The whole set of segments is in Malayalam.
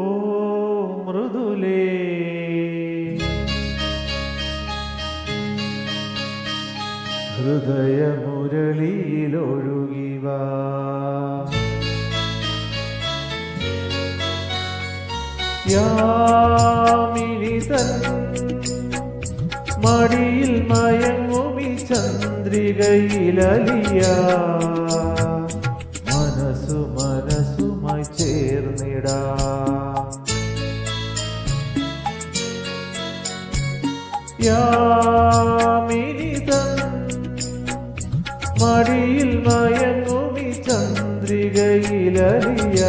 ഓ മൃദുലേ. ഹൃദയമുരളിയിലൊഴുകിവാ യാമിനി തൻ മടിയിൽ മയങ്ങുമി ചന്ദ്രികയിലലിയ. യാമിനി തൻ മടിയിൽ മയങ്ങുമി ചന്ദ്രികയിലലിയ.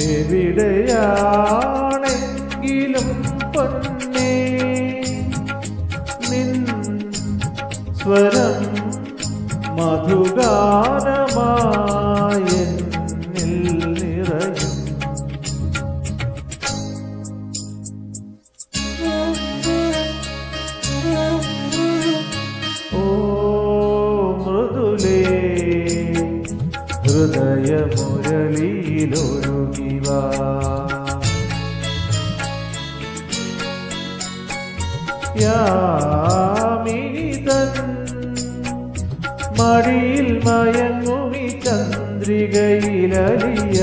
എവിടെയാണെങ്കിലും പൊന്നേ? നിൻ സ്വരം മധുഗാനമായ നിറയും. ഓ ഹൃദയമുരളിയിലൊഴുകിവാ യാമിനി തൻ മടിയിൽ മയങ്ങുമി ചന്ദ്രികയിലലിയ.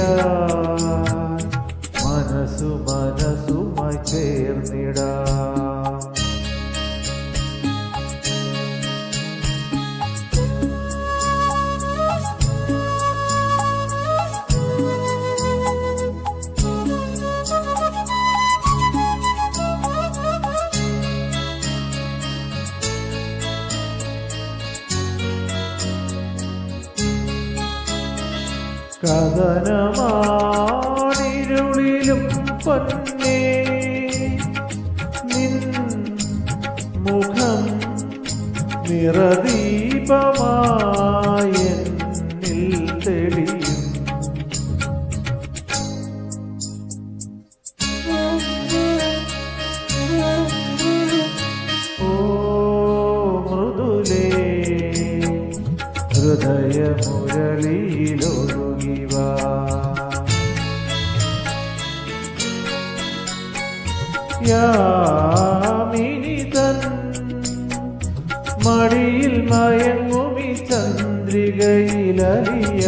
കഥനമാണിരുളിലും പൊന്നേ. നിൻ മുഖം നിറദീപമായി തെളിയും. മൃദുലേ ഹൃദയമുരളിയിലൊഴുകിവാ യാമിനി തൻ മടിയിൽ മയങ്ങുമി ചന്ദ്രികയിലലിയ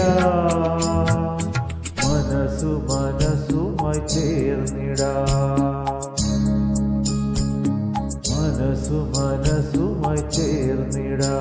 മനസ്സു മനസ്സുമായി ചേർന്നിടാ. മനസ്സു മനസ്സുമായി ചേർന്നിടാ.